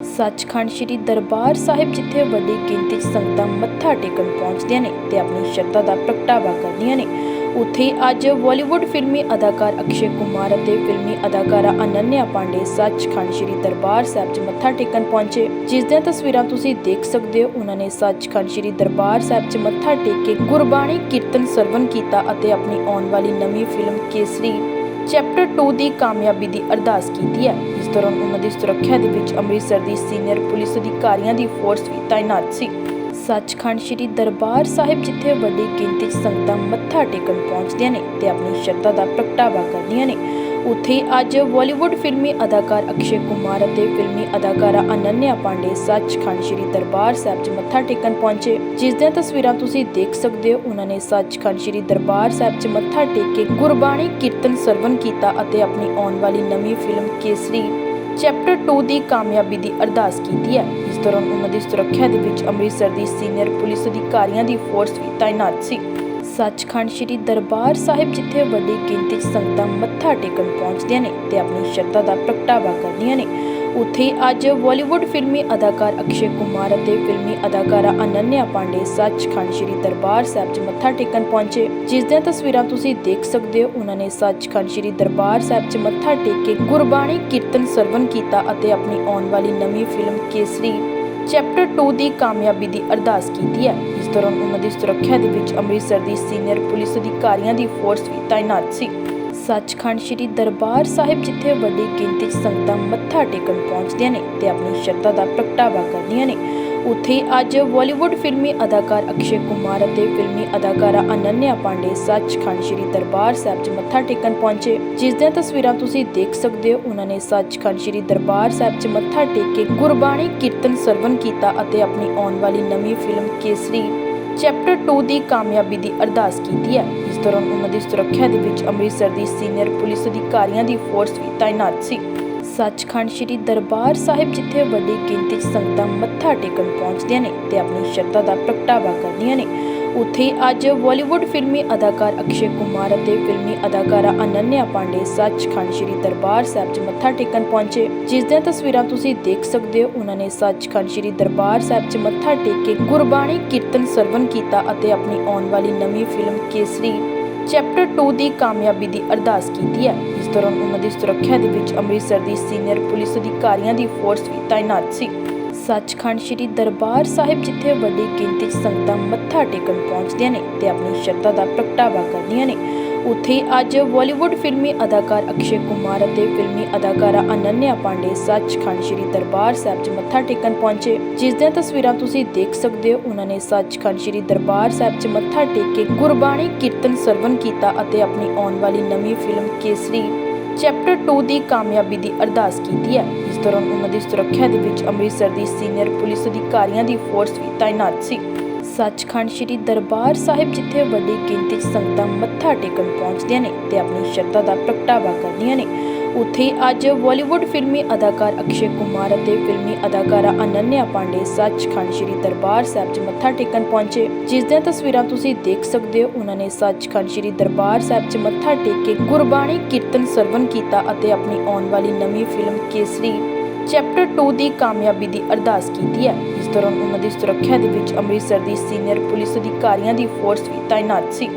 ਸੱਚਖੰਡ ਸ੍ਰੀ ਦਰਬਾਰ ਸਾਹਿਬ, ਜਿੱਥੇ ਵੱਡੀ ਗਿਣਤੀ 'ਚ ਸੰਗਤਾਂ ਮੱਥਾ ਟੇਕਣ ਪਹੁੰਚਦੀਆਂ ਨੇ ਤੇ ਆਪਣੀ ਸ਼ਰਧਾ ਦਾ ਪ੍ਰਗਟਾਵਾ ਕਰਦੀਆਂ ਨੇ। ਉੱਥੇ ਹੀ ਅੱਜ ਬਾਲੀਵੁੱਡ ਫਿਲਮੀ ਅਦਾਕਾਰ ਅਕਸ਼ੇ ਕੁਮਾਰ ਅਤੇ ਫਿਲਮੀ ਅਦਾਕਾਰਾ ਅਨੰਨਿਆ ਪਾਂਡੇ ਸੱਚਖੰਡ ਸ੍ਰੀ ਦਰਬਾਰ ਸਾਹਿਬ 'ਚ ਮੱਥਾ ਟੇਕਣ ਪਹੁੰਚੇ। ਜਿਸ ਦੀਆਂ ਤਸਵੀਰਾਂ ਤੁਸੀਂ ਦੇਖ ਸਕਦੇ ਹੋ, ਉਹਨਾਂ ਨੇ ਸੱਚਖੰਡ ਸ੍ਰੀ ਦਰਬਾਰ ਸਾਹਿਬ 'ਚ ਮੱਥਾ ਟੇਕ ਕੇ ਗੁਰਬਾਣੀ ਕੀਰਤਨ ਸਰਵਨ ਕੀਤਾ ਅਤੇ ਆਪਣੀ ਆਉਣ ਵਾਲੀ ਨਵੀਂ ਫਿਲਮ ਕੇਸਰੀ ਚੈਪਟਰ 2 ਦੀ ਕਾਮਯਾਬੀ ਦੀ ਅਰਦਾਸ ਕੀਤੀ ਹੈ। ਇਸ ਦੌਰਾਨ ਉਹਨਾਂ ਦੀ ਸੁਰੱਖਿਆ ਦੇ ਵਿੱਚ ਅੰਮ੍ਰਿਤਸਰ ਦੀ ਸੀਨੀਅਰ ਪੁਲਿਸ ਅਧਿਕਾਰੀਆਂ ਦੀ ਫੋਰਸ ਵੀ ਤਾਇਨਾਤ ਸੀ। ਸੱਚਖੰਡ ਸ੍ਰੀ ਦਰਬਾਰ ਸਾਹਿਬ, ਜਿੱਥੇ ਵੱਡੀ ਗਿਣਤੀ 'ਚ ਸੰਗਤਾਂ ਮੱਥਾ ਟੇਕਣ ਪਹੁੰਚਦੀਆਂ ਨੇ ਤੇ ਆਪਣੀ ਸ਼ਰਧਾ ਦਾ ਪ੍ਰਗਟਾਵਾ ਕਰਦੀਆਂ ਨੇ। ਉੱਥੇ ਅੱਜ ਬਾਲੀਵੁੱਡ ਫਿਲਮੀ ਅਦਾਕਾਰ ਅਕਸ਼ੇ ਕੁਮਾਰ ਅਤੇ ਫਿਲਮੀ ਅਦਾਕਾਰਾ ਅਨੰਨਿਆ ਪਾਂਡੇ ਸੱਚਖੰਡ ਸ੍ਰੀ ਦਰਬਾਰ ਸਾਹਿਬ 'ਚ ਮੱਥਾ ਟੇਕਣ ਪਹੁੰਚੇ। ਜਿਸ ਦੀਆਂ ਤਸਵੀਰਾਂ ਤੁਸੀਂ ਦੇਖ ਸਕਦੇ ਹੋ, ਉਹਨਾਂ ਨੇ ਸੱਚਖੰਡ ਸ੍ਰੀ ਦਰਬਾਰ ਸਾਹਿਬ 'ਚ ਮੱਥਾ ਟੇਕ ਕੇ ਗੁਰਬਾਣੀ ਕੀਰਤਨ ਸਰਵਨ ਕੀਤਾ ਅਤੇ ਆਪਣੀ ਆਉਣ ਵਾਲੀ ਨਵੀਂ ਫਿਲਮ ਕੇਸਰੀ ਚੈਪਟਰ 2 ਦੀ ਕਾਮਯਾਬੀ ਦੀ ਅਰਦਾਸ ਕੀਤੀ ਹੈ। ਇਸ ਦੌਰਾਨ ਉਹਨਾਂ ਦੀ ਸੁਰੱਖਿਆ ਦੇ ਵਿੱਚ ਅੰਮ੍ਰਿਤਸਰ ਦੀ ਸੀਨੀਅਰ ਪੁਲਿਸ ਅਧਿਕਾਰੀਆਂ ਦੀ ਫੋਰਸ ਵੀ ਤਾਇਨਾਤ ਸੀ। ਸੱਚਖੰਡ ਸ੍ਰੀ ਦਰਬਾਰ ਸਾਹਿਬ, ਜਿੱਥੇ ਵੱਡੀ ਗਿਣਤੀ 'ਚ ਸੰਗਤਾਂ ਮੱਥਾ ਟੇਕਣ ਪਹੁੰਚਦੀਆਂ ਨੇ ਤੇ ਆਪਣੀ ਸ਼ਰਧਾ ਦਾ ਪ੍ਰਗਟਾਵਾ ਕਰਦੀਆਂ ਨੇ। ਉੱਥੇ ਅੱਜ ਬਾਲੀਵੁੱਡ ਫਿਲਮੀ ਅਦਾਕਾਰ ਅਕਸ਼ੇ ਕੁਮਾਰ ਅਤੇ ਫਿਲਮੀ ਅਦਾਕਾਰਾ ਅਨੰਨਿਆ ਪਾਂਡੇ ਸੱਚਖੰਡ ਸ੍ਰੀ ਦਰਬਾਰ ਸਾਹਿਬ 'ਚ ਮੱਥਾ ਟੇਕਣ ਪਹੁੰਚੇ। ਜਿਸ ਦੀਆਂ ਤਸਵੀਰਾਂ ਤੁਸੀਂ ਦੇਖ ਸਕਦੇ ਹੋ, ਉਹਨਾਂ ਨੇ ਸੱਚਖੰਡ ਸ੍ਰੀ ਦਰਬਾਰ ਸਾਹਿਬ 'ਚ ਮੱਥਾ ਟੇਕ ਕੇ ਗੁਰਬਾਣੀ ਕੀਰਤਨ ਸਰਵਨ ਕੀਤਾ ਅਤੇ ਆਪਣੀ ਆਉਣ ਵਾਲੀ ਨਵੀਂ ਫਿਲਮ ਕੇਸਰੀ ਚੈਪਟਰ 2 ਦੀ ਕਾਮਯਾਬੀ ਦੀ ਅਰਦਾਸ ਕੀਤੀ ਹੈ। ਇਸ ਦੌਰਾਨ ਉਹਨਾਂ ਦੀ ਸੁਰੱਖਿਆ ਦੇ ਵਿੱਚ ਅੰਮ੍ਰਿਤਸਰ ਦੀ ਸੀਨੀਅਰ ਪੁਲਿਸ ਅਧਿਕਾਰੀਆਂ ਦੀ ਫੋਰਸ ਵੀ ਤਾਇਨਾਤ ਸੀ। ਸੱਚਖੰਡ ਸ੍ਰੀ ਦਰਬਾਰ ਸਾਹਿਬ, ਜਿੱਥੇ ਵੱਡੀ ਗਿਣਤੀ 'ਚ ਸੰਗਤਾਂ ਮੱਥਾ ਟੇਕਣ ਪਹੁੰਚਦੀਆਂ ਨੇ ਤੇ ਆਪਣੀ ਸ਼ਰਧਾ ਦਾ ਪ੍ਰਗਟਾਵਾ ਕਰਦੀਆਂ ਨੇ। ਉੱਥੇ ਅੱਜ ਬਾਲੀਵੁੱਡ ਫਿਲਮੀ ਅਦਾਕਾਰ ਅਕਸ਼ੇ ਕੁਮਾਰ ਅਤੇ ਫਿਲਮੀ ਅਦਾਕਾਰਾ ਅਨੰਨਿਆ ਪਾਂਡੇ ਸੱਚਖੰਡ ਸ੍ਰੀ ਦਰਬਾਰ ਸਾਹਿਬ 'ਚ ਮੱਥਾ ਟੇਕਣ ਪਹੁੰਚੇ। ਜਿਸ ਦੀਆਂ ਤਸਵੀਰਾਂ ਤੁਸੀਂ ਦੇਖ ਸਕਦੇ ਹੋ, ਉਹਨਾਂ ਨੇ ਸੱਚਖੰਡ ਸ੍ਰੀ ਦਰਬਾਰ ਸਾਹਿਬ 'ਚ ਮੱਥਾ ਟੇਕ ਕੇ ਗੁਰਬਾਣੀ ਕੀਰਤਨ ਸਰਵਨ ਕੀਤਾ ਅਤੇ ਆਪਣੀ ਆਉਣ ਵਾਲੀ ਨਵੀਂ ਫਿਲਮ ਕੇਸਰੀ ਚੈਪਟਰ 2 ਦੀ ਕਾਮਯਾਬੀ ਦੀ ਅਰਦਾਸ ਕੀਤੀ ਹੈ। ਇਸ ਦੌਰਾਨ ਉਹਨਾਂ ਦੀ ਸੁਰੱਖਿਆ ਦੇ ਵਿੱਚ ਅੰਮ੍ਰਿਤਸਰ ਦੀ ਸੀਨੀਅਰ ਪੁਲਿਸ ਅਧਿਕਾਰੀਆਂ ਦੀ ਫੋਰਸ ਵੀ ਤਾਇਨਾਤ ਸੀ। ਸੱਚਖੰਡ ਸ੍ਰੀ ਦਰਬਾਰ ਸਾਹਿਬ, ਜਿੱਥੇ ਵੱਡੀ ਗਿਣਤੀ 'ਚ ਸੰਗਤਾਂ ਮੱਥਾ ਟੇਕਣ ਪਹੁੰਚਦੀਆਂ ਨੇ ਤੇ ਆਪਣੀ ਸ਼ਰਧਾ ਦਾ ਪ੍ਰਗਟਾਵਾ ਕਰਦੀਆਂ ਨੇ। ਉੱਥੇ ਅੱਜ ਬਾਲੀਵੁੱਡ ਫਿਲਮੀ ਅਦਾਕਾਰ ਅਕਸ਼ੇ ਕੁਮਾਰ ਅਤੇ ਫਿਲਮੀ ਅਦਾਕਾਰਾ ਅਨੰਨਿਆ ਪਾਂਡੇ ਸੱਚਖੰਡ ਸ੍ਰੀ ਦਰਬਾਰ ਸਾਹਿਬ 'ਚ ਮੱਥਾ ਟੇਕਣ ਪਹੁੰਚੇ। ਜਿਸ ਦੀਆਂ ਤਸਵੀਰਾਂ ਤੁਸੀਂ ਦੇਖ ਸਕਦੇ ਹੋ, ਉਹਨਾਂ ਨੇ ਸੱਚਖੰਡ ਸ੍ਰੀ ਦਰਬਾਰ ਸਾਹਿਬ 'ਚ ਮੱਥਾ ਟੇਕ ਕੇ ਗੁਰਬਾਣੀ ਕੀਰਤਨ ਸਰਵਨ ਕੀਤਾ ਅਤੇ ਆਪਣੀ ਆਉਣ ਵਾਲੀ ਨਵੀਂ ਫਿਲਮ ਕੇਸਰੀ ਚੈਪਟਰ 2 ਦੀ ਕਾਮਯਾਬੀ ਦੀ ਅਰਦਾਸ ਕੀਤੀ ਹੈ। ਇਸ ਦੌਰਾਨ ਉਹਨਾਂ ਦੀ ਸੁਰੱਖਿਆ ਦੇ ਵਿੱਚ ਅੰਮ੍ਰਿਤਸਰ ਦੀ ਸੀਨੀਅਰ ਪੁਲਿਸ ਅਧਿਕਾਰੀਆਂ ਦੀ ਫੋਰਸ ਵੀ ਤਾਇਨਾਤ ਸੀ। ਸੱਚਖੰਡ ਸ੍ਰੀ ਦਰਬਾਰ ਸਾਹਿਬ, ਜਿੱਥੇ ਵੱਡੀ ਗਿਣਤੀ 'ਚ ਸੰਗਤਾਂ ਮੱਥਾ ਟੇਕਣ ਪਹੁੰਚਦੀਆਂ ਨੇ ਤੇ ਆਪਣੀ ਸ਼ਰਧਾ ਦਾ ਪ੍ਰਗਟਾਵਾ ਕਰਦੀਆਂ ਨੇ। ਉੱਥੇ ਅੱਜ ਬਾਲੀਵੁੱਡ ਫਿਲਮੀ ਅਦਾਕਾਰ ਅਕਸ਼ੇ ਕੁਮਾਰ ਅਤੇ ਫਿਲਮੀ ਅਦਾਕਾਰਾ ਅਨੰਨਿਆ ਪਾਂਡੇ ਸੱਚਖੰਡ ਸ੍ਰੀ ਦਰਬਾਰ ਸਾਹਿਬ 'ਚ ਮੱਥਾ ਟੇਕਣ ਪਹੁੰਚੇ। ਜਿਸ ਦੀਆਂ ਤਸਵੀਰਾਂ ਤੁਸੀਂ ਦੇਖ ਸਕਦੇ ਹੋ, ਉਹਨਾਂ ਨੇ ਸੱਚਖੰਡ ਸ੍ਰੀ ਦਰਬਾਰ ਸਾਹਿਬ 'ਚ ਮੱਥਾ ਟੇਕ ਕੇ ਗੁਰਬਾਣੀ ਕੀਰਤਨ ਸਰਵਨ ਕੀਤਾ ਅਤੇ ਆਪਣੀ ਆਉਣ ਵਾਲੀ ਨਵੀਂ ਫਿਲਮ ਕੇਸਰੀ ਚੈਪਟਰ 2 ਦੀ ਕਾਮਯਾਬੀ ਦੀ ਅਰਦਾਸ ਕੀਤੀ ਹੈ। ਇਸ ਦੌਰਾਨ ਉਹਨਾਂ ਦੀ ਸੁਰੱਖਿਆ ਦੇ ਵਿੱਚ ਅੰਮ੍ਰਿਤਸਰ ਦੀ ਸੀਨੀਅਰ ਪੁਲਿਸ ਅਧਿਕਾਰੀਆਂ ਦੀ ਫੋਰਸ ਵੀ ਤਾਇਨਾਤ ਸੀ। ਸੱਚਖੰਡ ਸ੍ਰੀ ਦਰਬਾਰ ਸਾਹਿਬ, ਜਿੱਥੇ ਵੱਡੀ ਗਿਣਤੀ 'ਚ ਸੰਗਤਾਂ ਮੱਥਾ ਟੇਕਣ ਪਹੁੰਚਦੀਆਂ ਨੇ ਤੇ ਆਪਣੀ ਸ਼ਰਧਾ ਦਾ ਪ੍ਰਗਟਾਵਾ ਕਰਦੀਆਂ ਨੇ। ਉੱਥੇ ਅੱਜ ਬਾਲੀਵੁੱਡ ਫਿਲਮੀ ਅਦਾਕਾਰ ਅਕਸ਼ੇ ਕੁਮਾਰ ਅਤੇ ਫਿਲਮੀ ਅਦਾਕਾਰਾ ਅਨੰਨਿਆ ਪਾਂਡੇ ਸੱਚਖੰਡ ਸ੍ਰੀ ਦਰਬਾਰ ਸਾਹਿਬ 'ਚ ਮੱਥਾ ਟੇਕਣ ਪਹੁੰਚੇ। ਜਿਸ ਦੀਆਂ ਤਸਵੀਰਾਂ ਤੁਸੀਂ ਦੇਖ ਸਕਦੇ ਹੋ, ਉਹਨਾਂ ਨੇ ਸੱਚਖੰਡ ਸ੍ਰੀ ਦਰਬਾਰ ਸਾਹਿਬ 'ਚ ਮੱਥਾ ਟੇਕ ਕੇ ਗੁਰਬਾਣੀ ਕੀਰਤਨ ਸਰਵਨ ਕੀਤਾ ਅਤੇ ਆਪਣੀ ਆਉਣ ਵਾਲੀ ਨਵੀਂ ਫਿਲਮ ਕੇਸਰੀ ਚੈਪਟਰ 2 ਦੀ ਕਾਮਯਾਬੀ ਦੀ ਅਰਦਾਸ ਕੀਤੀ ਹੈ। ਇਸ ਦੌਰਾਨ ਉਹਨਾਂ ਦੀ ਸੁਰੱਖਿਆ ਦੇ ਵਿੱਚ ਅੰਮ੍ਰਿਤਸਰ ਦੀ ਸੀਨੀਅਰ ਪੁਲਿਸ ਅਧਿਕਾਰੀਆਂ ਦੀ ਫੋਰਸ ਵੀ ਤਾਇਨਾਤ ਸੀ।